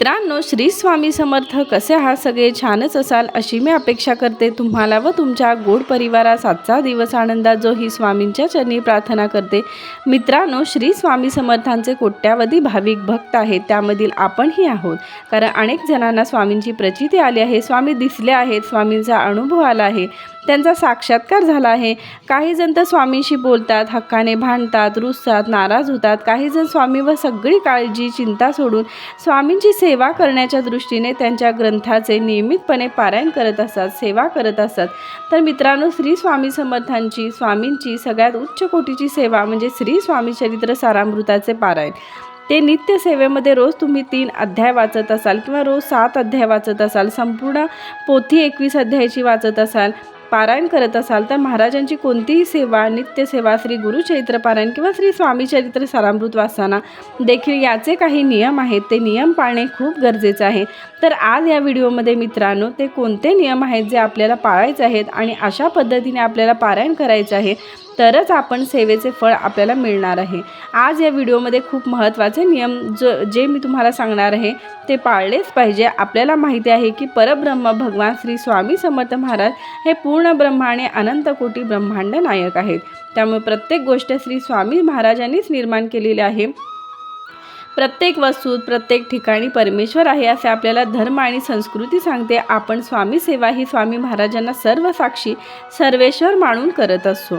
मित्रांनो श्री स्वामी समर्थ कसे आहात? सगळे छानच असाल अशी मी अपेक्षा करते. तुम्हाला व तुमच्या गोड परिवारास आजचा दिवस आनंदात जो ही स्वामींच्या चरणी प्रार्थना करते. मित्रांनो श्री स्वामी समर्थांचे कोट्यावधी भाविक भक्त आहेत. त्यामधील आपणही आहोत. कारण अनेक जणांना स्वामींची प्रचिती आली आहे. स्वामी दिसले आहेत. स्वामींचा अनुभव आला आहे. त्यांचा साक्षात्कार झाला आहे. काही जण तर स्वामींशी बोलतात हक्काने भांडतात रुसतात नाराज होतात. काही जण स्वामीवर सगळी काळजी चिंता सोडून स्वामींची सेवा करण्याच्या दृष्टीने त्यांच्या ग्रंथाचे नियमितपणे पारायण करत असतात सेवा करत असतात. तर मित्रांनो श्री स्वामी समर्थांची स्वामींची सगळ्यात उच्च कोटीची सेवा म्हणजे श्री स्वामी चरित्र सारामृताचे पारायण. ते नित्य सेवेमध्ये रोज तुम्ही तीन अध्याय वाचत असाल किंवा रोज सात अध्याय वाचत असाल संपूर्ण पोथी एकवीस अध्यायाची वाचत असाल पारायण करत असाल तर महाराजांची कोणतीही सेवा नित्यसेवा श्री गुरुचरित्र पारायण किंवा श्री स्वामी चरित्र सारामृत वाचताना देखील याचे काही नियम आहेत. ते नियम पाळणे खूप गरजेचं आहे. तर आज या व्हिडिओमध्ये मित्रांनो ते कोणते नियम आहेत जे आपल्याला पाळायचे आहेत आणि अशा पद्धतीने आपल्याला पारायण करायचं आहे? तरच आपण सेवेचे फळ आपल्याला मिळणार आहे. आज या व्हिडिओमध्ये खूप महत्त्वाचे नियम ज जे मी तुम्हाला सांगणार आहे ते पाळलेच पाहिजे. आपल्याला माहिती आहे की परब्रह्म भगवान श्री स्वामी समर्थ महाराज हे पूर्ण ब्रह्माने अनंतकोटी ब्रह्मांड नायक आहेत. त्यामुळे प्रत्येक गोष्ट श्री स्वामी महाराजांनीच निर्माण केलेली आहे. प्रत्येक वस्तूत प्रत्येक ठिकाणी परमेश्वर आहे असे आपल्याला धर्म आणि संस्कृती सांगते. आपण स्वामी सेवा ही स्वामी महाराजांना सर्व साक्षी सर्वेश्वर मानून करत असतो.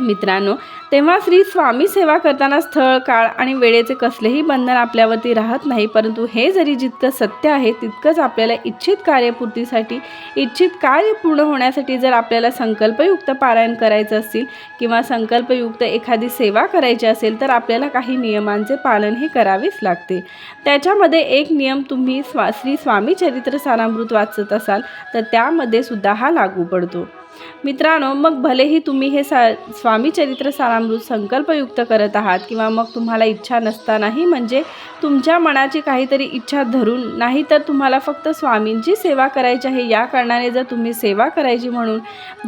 मित्रांनो तेव्हा श्री स्वामी सेवा करताना स्थळ काळ आणि वेळेचे कसलेही बंधन आपल्यावरती राहत नाही परंतु हे जरी जितकं सत्य आहे तितकंच आपल्याला इच्छित कार्यपूर्तीसाठी इच्छित कार्य पूर्ण होण्यासाठी जर आपल्याला संकल्पयुक्त पारायण करायचं असतील किंवा संकल्पयुक्त एखादी सेवा करायची असेल तर आपल्याला काही नियमांचे पालन हे करावेच लागते. त्याच्यामध्ये एक नियम तुम्ही स्वा श्री स्वामी चरित्र सारामृत वाचत असाल तर त्यामध्ये सुद्धा हा लागू पडतो. मित्रांनो मग भलेही तुम्ही हे सा स्वामी चरित्र सारामृत संकल्पयुक्त करत आहात किंवा मग तुम्हाला इच्छा नसतानाही म्हणजे तुमच्या मनाची काहीतरी इच्छा धरून नाही तर तुम्हाला फक्त स्वामींची सेवा करायची आहे. या कारणाने जर तुम्ही सेवा करायची म्हणून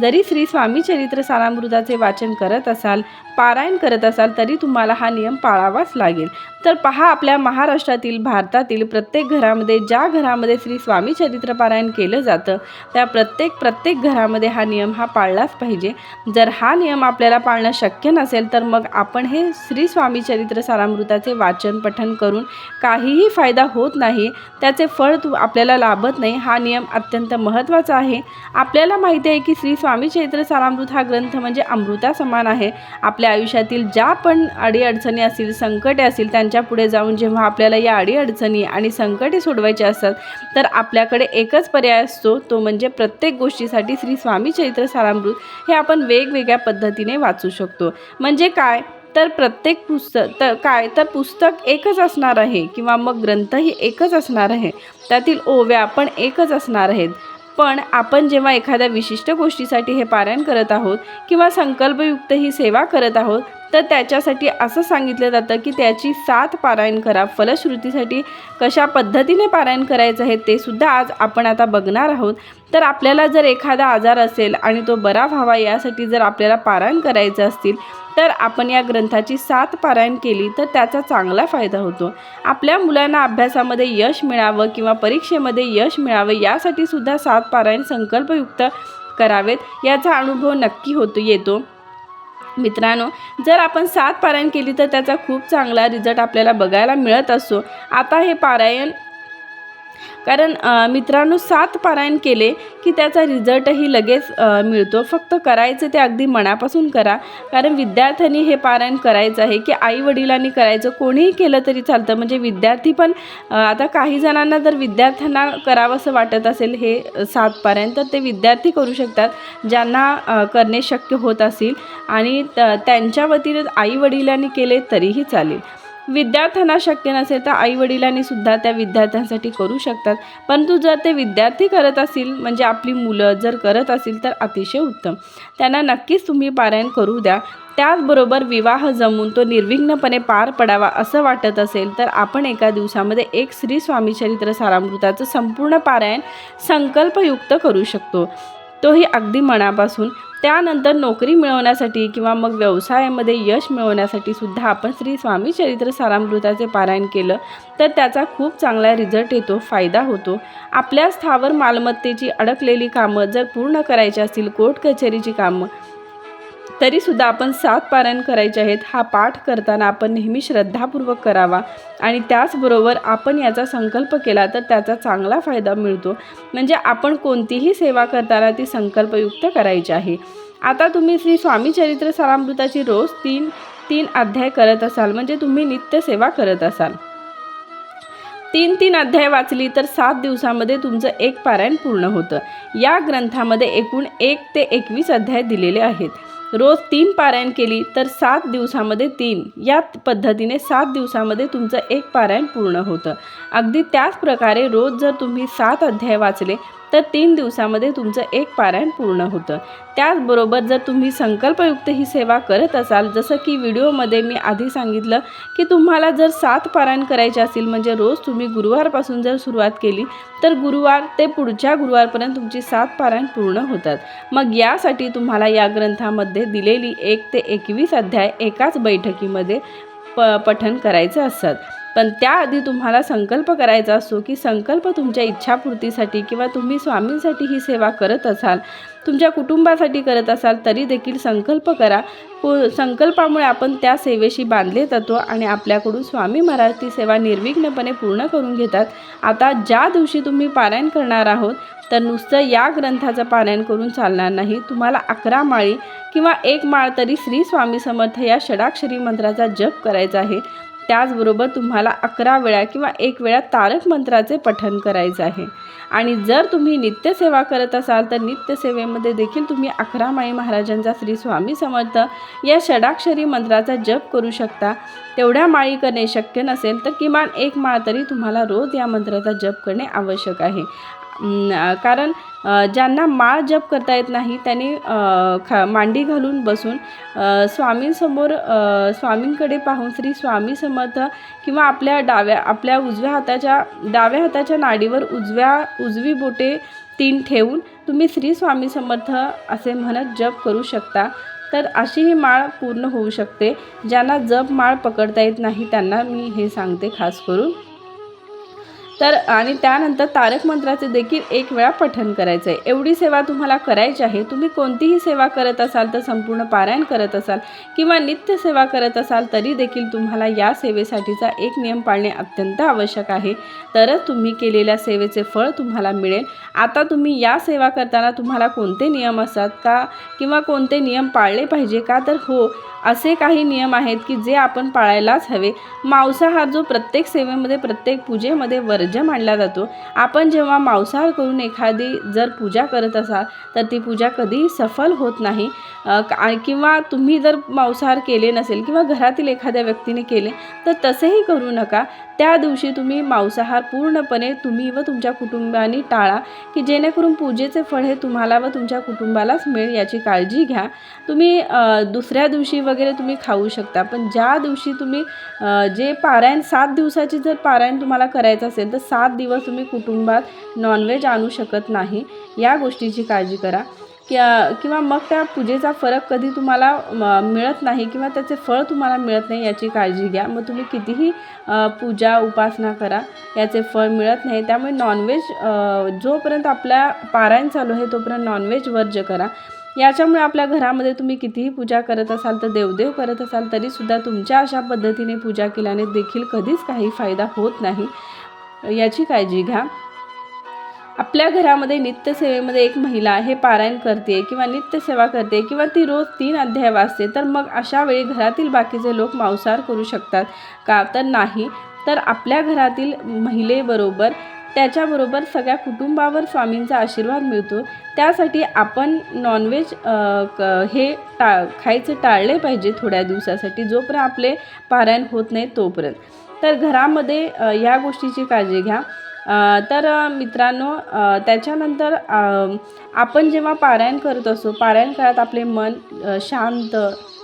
जरी श्री स्वामी चरित्र सारामृताचे वाचन करत असाल पारायण करत असाल तरी तुम्हाला हा नियम पाळावाच लागेल. तर पहा आपल्या महाराष्ट्रातील भारतातील प्रत्येक घरामध्ये ज्या घरामध्ये श्री स्वामी चरित्र पारायण केलं जातं त्या प्रत्येक प्रत्येक घरामध्ये हा नियम नियम हा पाळलाच पाहिजे. जर हा नियम आपल्याला पाळणं शक्य नसेल तर मग आपण हे श्री स्वामी चरित्र सारामृताचे वाचन पठन करून काहीही फायदा होत नाही त्याचे फळ तू आपल्याला लाभत नाही हा नियम अत्यंत महत्त्वाचा आहे. आपल्याला माहिती आहे की श्री स्वामी चरित्र सारामृत हा ग्रंथ म्हणजे अमृता समान आहे. आपल्या आयुष्यातील ज्या पण अडीअडचणी असतील संकटे असतील त्यांच्या पुढे जाऊन जेव्हा आपल्याला या अडीअडचणी आणि संकटे सोडवायचे असतात तर आपल्याकडे एकच पर्याय असतो तो म्हणजे प्रत्येक गोष्टीसाठी श्री स्वामी चरित्र सारामृत हे आपण वेगवेगळ्या पद्धतीने वाचू शकतो. म्हणजे काय? तर प्रत्येक पुस्तक तर काय? तर पुस्तक एकच असणार आहे किंवा मग ग्रंथही एकच असणार आहे. त्यातील ओव्या पण एकच असणार आहेत. पण आपण जेव्हा एखाद्या विशिष्ट गोष्टीसाठी हे पारायण करत आहोत किंवा संकल्पयुक्त ही सेवा करत आहोत तर त्याच्यासाठी असं सांगितलं जातं की त्याची सात पारायण करा. फलश्रुतीसाठी कशा पद्धतीने पारायण करायचं आहे ते सुद्धा आज आपण आता बघणार आहोत. तर आपल्याला जर एखादा आजार असेल आणि तो बरा व्हावा यासाठी जर आपल्याला पारायण करायचं असतील तर आपण या ग्रंथाची सात पारायण केली तर त्याचा चांगला फायदा होतो. आपल्या मुलांना अभ्यासामध्ये यश मिळावं किंवा परीक्षेमध्ये यश मिळावं यासाठी सुद्धा सात पारायण संकल्पयुक्त करावेत. याचा अनुभव नक्की होतो येतो. मित्रांनो जर आपण सात पारायण केली तर त्याचा खूप चांगला रिझल्ट आपल्याला बघायला मिळत असतो आता हे पारायण कारण मित्रांनो सात पारायण केले की त्याचा रिझल्टही लगेच मिळतो. फक्त करायचं ते अगदी मनापासून करा. कारण विद्यार्थ्यांनी हे पारायण करायचं आहे की आई वडिलांनी करायचं. कोणीही केलं तरी चालतं. म्हणजे विद्यार्थी पण आता काही जणांना जर विद्यार्थ्यांना करावं असं वाटत असेल हे सात पारायण तर ते विद्यार्थी करू शकतात. ज्यांना करणे शक्य होत असेल. आणि त्यांच्या वतीने आई वडिलांनी केले तरीही चालेल. विद्यार्थ्यांना शक्य नसेल तर आईवडिलांनी सुद्धा त्या विद्यार्थ्यांसाठी करू शकतात. परंतु जर ते विद्यार्थी करत असतील म्हणजे आपली मुलं जर करत असतील तर अतिशय उत्तम. त्यांना नक्कीच तुम्ही पारायण करू द्या. त्याचबरोबर विवाह जमून तो निर्विघ्नपणे पार पडावा असं वाटत असेल तर आपण एका दिवसामध्ये एक श्री स्वामी चरित्र सारामृताचं संपूर्ण पारायण संकल्पयुक्त करू शकतो. तोही अगदी मनापासून. त्यानंतर नोकरी मिळवण्यासाठी किंवा मग व्यवसायामध्ये यश मिळवण्यासाठी सुद्धा आपण श्री स्वामी चरित्र सारामृताचे पारायण केलं तर त्याचा खूप चांगला रिझल्ट येतो फायदा होतो. आपल्या स्थावर मालमत्तेची अडकलेली कामं जर पूर्ण करायची असतील कोर्ट कचेरीची कामं तरीसुद्धा आपण सात पारायण करायचे आहेत. हा पाठ करताना आपण नेहमी श्रद्धापूर्वक करावा. आणि त्याचबरोबर आपण याचा संकल्प केला तर त्याचा चांगला फायदा मिळतो. म्हणजे आपण कोणतीही सेवा करताना ती संकल्पयुक्त करायची आहे. आता तुम्ही श्री स्वामी चरित्र सारामृताची रोज तीन तीन अध्याय करत असाल. म्हणजे तुम्ही नित्य सेवा करत असाल. तीन तीन अध्याय वाचली तर सात दिवसामध्ये तुमचं एक पारायण पूर्ण होतं. या ग्रंथामध्ये एकूण एक ते एकवीस अध्याय दिलेले आहेत. रोज तीन पारायण केली तर सात दिवसामध्ये तीन. या पद्धतीने सात दिवसामध्ये तुमचं एक पारायण पूर्ण होतं. अगदी त्याच प्रकारे रोज जर तुम्ही सात अध्याय वाचले तर तीन दिवसामध्ये तुमचं एक पारायण पूर्ण होतं. त्याचबरोबर जर तुम्ही संकल्पयुक्त ही सेवा करत असाल जसं की व्हिडिओमध्ये मी आधी सांगितलं की तुम्हाला जर सात पारायण करायचे असेल म्हणजे रोज तुम्ही गुरुवारपासून जर सुरुवात केली तर गुरुवार ते पुढच्या गुरुवारपर्यंत तुमची सात पारायण पूर्ण होतात. मग यासाठी तुम्हाला या ग्रंथामध्ये दिलेली एक ते एकवीस अध्याय एकाच बैठकीमध्ये प पठन करायचे असतात पण त्याआधी तुम्हाला संकल्प करायचा असतो की संकल्प तुमच्या इच्छापूर्तीसाठी किंवा तुम्ही स्वामींसाठी ही सेवा करत असाल तुमच्या कुटुंबासाठी करत असाल तरी देखील संकल्प करा. संकल्पामुळे आपण त्या सेवेशी बांधले जातो आणि आपल्याकडून स्वामी महाराज ती सेवा निर्विघ्नपणे पूर्ण करून घेतात. आता ज्या दिवशी तुम्ही पारायण करणार आहोत तर नुसतं या ग्रंथाचं पारायण करून चालणार नाही. तुम्हाला अकरा माळी किंवा एक माळ तरी श्री स्वामी समर्थ या षडाक्षरी मंत्राचा जप करायचा आहे. त्याचबरोबर तुम्हाला अकरा वेळा किंवा एक वेळा तारक मंत्राचे पठन करायचं आहे. आणि जर तुम्ही नित्यसेवा करत असाल तर नित्यसेवेमध्ये देखील तुम्ही अकरा माई महाराजांचा श्री स्वामी समर्थ या षडाक्षरी मंत्राचा जप करू शकता. तेवढ्या माळी करणे शक्य नसेल तर किमान एक माळ तरी तुम्हाला रोज या मंत्राचा जप करणे आवश्यक आहे. कारण ज्यांना माळ जप करता येत नाही त्यांनी खा मांडी घालून बसून स्वामींसमोर स्वामींकडे पाहून श्री स्वामी समर्थ किंवा आपल्या डाव्या आपल्या उजव्या हाताच्या डाव्या हाताच्या नाडीवर उजव्या उजवी बोटे तीन ठेवून तुम्ही श्री स्वामी समर्थ असे म्हणत जप करू शकता. तर अशी ही माळ पूर्ण होऊ शकते. ज्यांना जप माळ पकडता येत नाही त्यांना मी हे सांगते खास करून. तर आणि त्यानंतर तारक मंत्राचे देखील एक वेळा पठन करायचं आहे एवढी सेवा तुम्हाला करायची आहे तुम्ही कोणतीही सेवा करत असाल तर संपूर्ण पारायण करत असाल किंवा नित्य सेवा करत असाल तरी देखील तुम्हाला या सेवेसाठीचा एक नियम पाळणे अत्यंत आवश्यक आहे. तरच तुम्ही केलेल्या सेवेचे फळ तुम्हाला मिळेल. आता तुम्ही या सेवा करताना तुम्हाला कोणते नियम असतात का? किंवा कोणते नियम पाळले पाहिजे का? तर हो असे काही नियम आहेत की जे आपण पाळायलाच हवे. मांसाहार जो प्रत्येक सेवेमध्ये प्रत्येक पूजेमध्ये वर्ज्य मानला जातो. आपण जेव्हा मांसाहार करून एखादी जर पूजा करत असाल तर ती पूजा कधीही सफल होत नाही. किंवा तुम्ही जर मांसाहार केले नसेल किंवा घरातील एखाद्या व्यक्तीने केले तर तसेही करू नका. त्या दिवशी तुम्ही मांसाहार पूर्णपणे तुम्ही व तुमच्या कुटुंबाने टाळा की जेणेकरून पूजेचे फळ हे तुम्हाला व तुमच्या कुटुंबालाच मिळेल याची काळजी घ्या. तुम्ही दुसऱ्या दिवशी वगैरे तुम्ही खाऊ शकता पण ज्या दिवशी तुम्ही जे पारायण सात दिवसाची जर पारायण तुम्हाला करायचं असेल तर सात दिवस तुम्ही कुटुंबात नॉनव्हेज आणू शकत नाही. या गोष्टीची काळजी करा. किंवा मग त्या पूजेचा फरक कधी तुम्हाला मिळत नाही किंवा त्याचे फळ तुम्हाला मिळत नाही याची काळजी घ्या. मग तुम्ही कितीही पूजा उपासना करा याचे फळ मिळत नाही. त्यामुळे नॉनव्हेज जोपर्यंत आपल्या पारायण चालू आहे तोपर्यंत नॉनव्हेज वर्ज्य करा. याच्यामुळे आपल्या घरामध्ये तुम्ही कितीही पूजा करत असाल तर देवदेव करत असाल तरीसुद्धा तुमच्या अशा पद्धतीने पूजा केल्याने देखील कधीच काही फायदा होत नाही. याची काळजी घ्या. आपल्या घरामध्ये नित्यसेवेमध्ये एक महिला हे पारायण करते किंवा नित्यसेवा करते किंवा ती रोज तीन अध्याय वाचते तर मग अशा वेळी घरातील बाकीचे लोक मांसाहार करू शकतात. का? तर नाही. तर आपल्या घरातील महिलेबरोबर त्याच्याबरोबर सगळ्या कुटुंबावर स्वामींचा आशीर्वाद मिळतो. त्यासाठी आपण नॉनव्हेज हे टा खायचे टाळले पाहिजे थोड्या दिवसासाठी जोपर्यंत आपले पारायण होत नाही तोपर्यंत. तर घरामध्ये या गोष्टीची काळजी घ्या. तर मित्रांनो त्याच्यानंतर आपण जेव्हा पारायण करत असतो पारायण काळात आपले मन शांत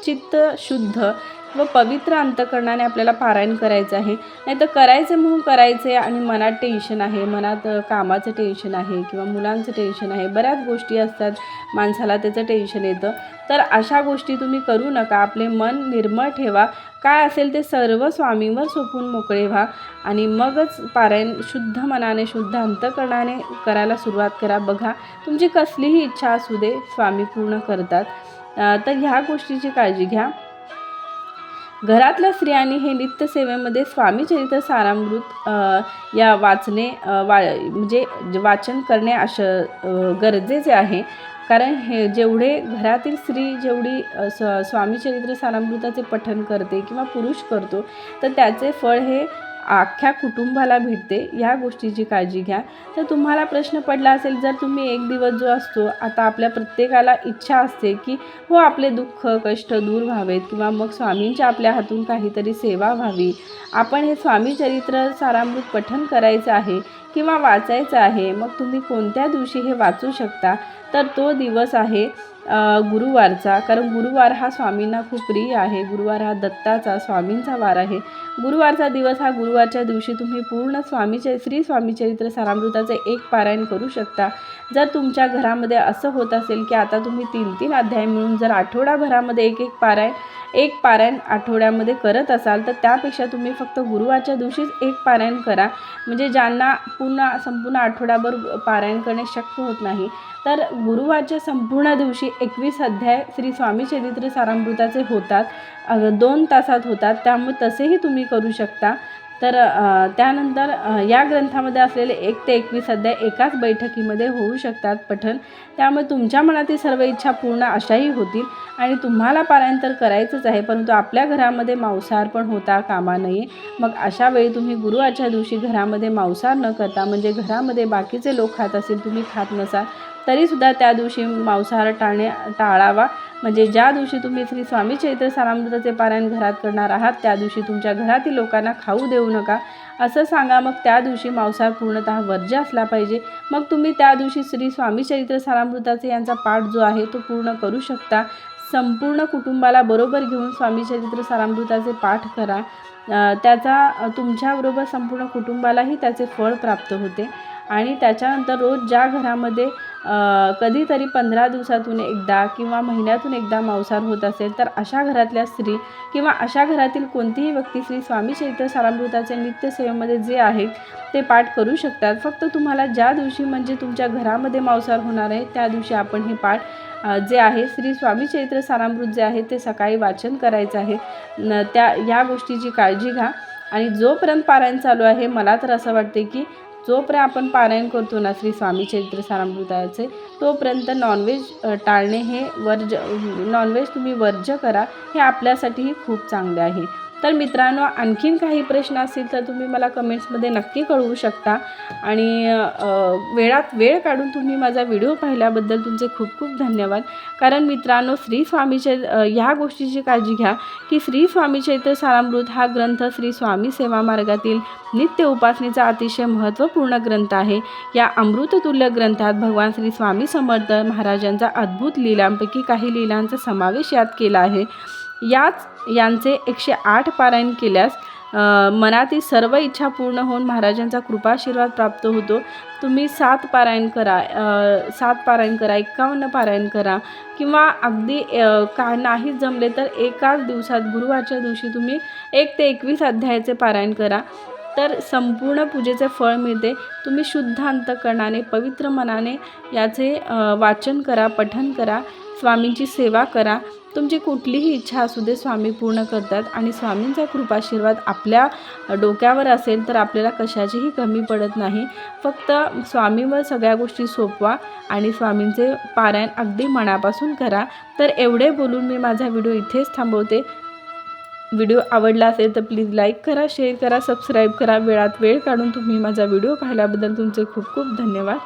चित्त शुद्ध व पवित्र अंतकरणाने आपल्याला पारायण करायचं आहे. नाही तर करायचं म्हणून करायचे आणि मनात टेन्शन आहे मनात कामाचं टेन्शन आहे किंवा मुलांचं टेन्शन आहे बऱ्याच गोष्टी असतात माणसाला त्याचं टेन्शन येतं. तर अशा गोष्टी तुम्ही करू नका. आपले मन निर्मळ ठेवा. काय असेल ते सर्व स्वामींवर सोपून मोकळे व्हा आणि मगच पारायण शुद्ध मनाने शुद्ध अंतकरणाने करायला सुरुवात करा. बघा तुमची कसलीही इच्छा असू दे स्वामी पूर्ण करतात. तर ह्या गोष्टीची काळजी घ्या. घरातल्या स्त्रियांनी हे नित्यसेवेमध्ये स्वामीचरित्र सारामृत या वाचणे वा म्हणजे वाचन करणे अश गरजेचे आहे. कारण हे जेवढे घरातील स्त्री जेवढी स स्वामीचरित्र सारामृताचे पठन करते किंवा पुरुष करतो तर त्याचे फळ हे अख्ख्या कुटुंबाला भेटते. या गोष्टीची काळजी घ्या. तर तुम्हाला प्रश्न पडला असेल जर तुम्ही एक दिवस जो असतो आता आपल्या प्रत्येकाला इच्छा असते की हो आपले दुःख कष्ट दूर व्हावेत किंवा मग स्वामींच्या आपल्या हातून काहीतरी सेवा व्हावी. आपण हे स्वामी चरित्र सारामृत पठण करायचं आहे. किंवा वाचायचं आहे मग तुम्ही कोणत्या दिवशी हे वाचू शकता? तर तो दिवस आहे गुरुवारचा. कारण गुरुवार हा स्वामींना खूप प्रिय आहे. गुरुवार हा दत्ताचा स्वामींचा वार आहे. गुरुवारचा दिवस हा गुरुवारच्या दिवशी तुम्ही पूर्ण स्वामीचे श्री स्वामी चरित्र सारामृताचे एक पारायण करू शकता. जर तुमच्या घरामध्ये असं होत असेल की आता तुम्ही तीन तीन अध्याय मिळून जर आठवडाभरामध्ये एक एक पारायण एक पारायण आठवड्यामध्ये करत असाल तर त्यापेक्षा तुम्ही फक्त गुरुवारच्या दिवशीच एक पारायण करा. म्हणजे ज्यांना पूर्ण संपूर्ण आठवडाभर पारायण करणे शक्य होत नाही. तर गुरुवारच्या संपूर्ण दिवशी एकवीस अध्याय श्री स्वामी चरित्र सारामृताचे होतात. दोन तासात होतात. त्यामुळे तसेही तुम्ही करू शकता. तर त्यानंतर या ग्रंथामध्ये असलेले एक ते एकवीस अध्याय एकाच बैठकीमध्ये होऊ शकतात पठण. त्यामुळे तुमच्या मनातील सर्व इच्छा पूर्ण अशाही होतील आणि तुम्हाला पारायण तर करायचंच आहे परंतु आपल्या घरामध्ये मांसाहार पण होता कामा नये. मग अशा वेळी तुम्ही गुरुवारच्या दिवशी घरामध्ये मांसाहार न करता म्हणजे घरामध्ये बाकीचे लोक खात असतील तुम्ही खात नसाल तरीसुद्धा त्या दिवशी मांसाहार टाळणे टाळावा. म्हणजे ज्या दिवशी तुम्ही श्री स्वामी चैत्र सारामृताचे पारायण घरात करणार आहात त्या दिवशी तुमच्या घरातील लोकांना खाऊ देऊ नका. असं सांगा मग त्या दिवशी मांसाहार पूर्णतः वर्ज्य असला पाहिजे. मग तुम्ही त्या दिवशी श्री स्वामी चरित्र सारामृताचे यांचा पाठ जो आहे तो पूर्ण करू शकता. संपूर्ण कुटुंबाला बरोबर घेऊन स्वामी चरित्र सारामृताचे पाठ करा. त्याचा तुमच्याबरोबर संपूर्ण कुटुंबालाही त्याचे फळ प्राप्त होते. आणि त्याच्यानंतर रोज ज्या घरामध्ये कधीतरी पंधरा दिवसातून एकदा किंवा महिन्यातून एकदा मांसाहार होत असेल तर अशा घरातल्या स्त्री किंवा अशा घरातील कोणतीही व्यक्ती श्री स्वामी चैत्र सारामृताचे नित्यसेवेमध्ये जे आहेत ते पाठ करू शकतात. फक्त तुम्हाला ज्या दिवशी म्हणजे तुमच्या घरामध्ये मांसाहार होणार आहे त्या दिवशी आपण हे पाठ जे आहे श्री स्वामी चैत्र सारामृत जे आहे ते सकाळी वाचन करायचं आहे. न त्या या गोष्टीची काळजी घ्या. आणि जोपर्यंत पारायण चालू आहे मला तर असं वाटते की जोपर्यंत आपण पारायण करतो ना श्री स्वामी चरित्र सारामृताचे तोपर्यंत नॉनव्हेज टाळणे हे वर्ज नॉनव्हेज तुम्ही वर्ज्य करा हे आपल्यासाठीही खूप चांगले आहे. तर मित्रांनो आणखीन काही प्रश्न असतील तर तुम्ही मला कमेंट्समध्ये नक्की कळवू शकता. आणि वेळात वेळ काढून तुम्ही माझा व्हिडिओ पाहिल्याबद्दल तुमचे खूप खूप धन्यवाद. कारण मित्रांनो श्री स्वामीचे ह्या गोष्टीची काळजी घ्या की श्री स्वामी चैत्र सारामृत हा ग्रंथ श्री स्वामी सेवा मार्गातील नित्य उपासनेचा अतिशय महत्त्वपूर्ण ग्रंथ आहे. या अमृततुल्य ग्रंथात भगवान श्री स्वामी समर्थ महाराजांचा अद्भुत लीलांपैकी काही लीलांचा समावेश यात केला आहे. याच यांचे एकशे आठ पारायण केल्यास मनातील सर्व इच्छा पूर्ण होऊन महाराजांचा कृपाशीर्वाद प्राप्त होतो. तुम्ही सात पारायण करा सात पारायण करा एकावन्न पारायण करा किंवा अगदी का नाही जमले तर एकाच दिवसात गुरुवारच्या दिवशी तुम्ही एक ते एकवीस अध्यायाचे पारायण करा. तर संपूर्ण पूजेचे फळ मिळते. तुम्ही शुद्ध अंतकरणाने पवित्र मनाने याचे वाचन करा पठन करा स्वामींची सेवा करा. तुमची कुठलीही इच्छा असू दे स्वामी पूर्ण करतात आणि स्वामींचा कृपाशीर्वाद आपल्या डोक्यावर असेल तर आपल्याला कशाचीही कमी पडत नाही. फक्त स्वामीवर सगळ्या गोष्टी सोपवा आणि स्वामींचे पारायण अगदी मनापासून करा. तर एवढे बोलून मी माझा व्हिडिओ इथेच थांबवते. व्हिडिओ आवडला असेल तर प्लीज लाईक करा शेअर करा सबस्क्राईब करा. वेळात वेळ काढून तुम्ही माझा व्हिडिओ पाहिल्याबद्दल तुमचे खूप खूप धन्यवाद.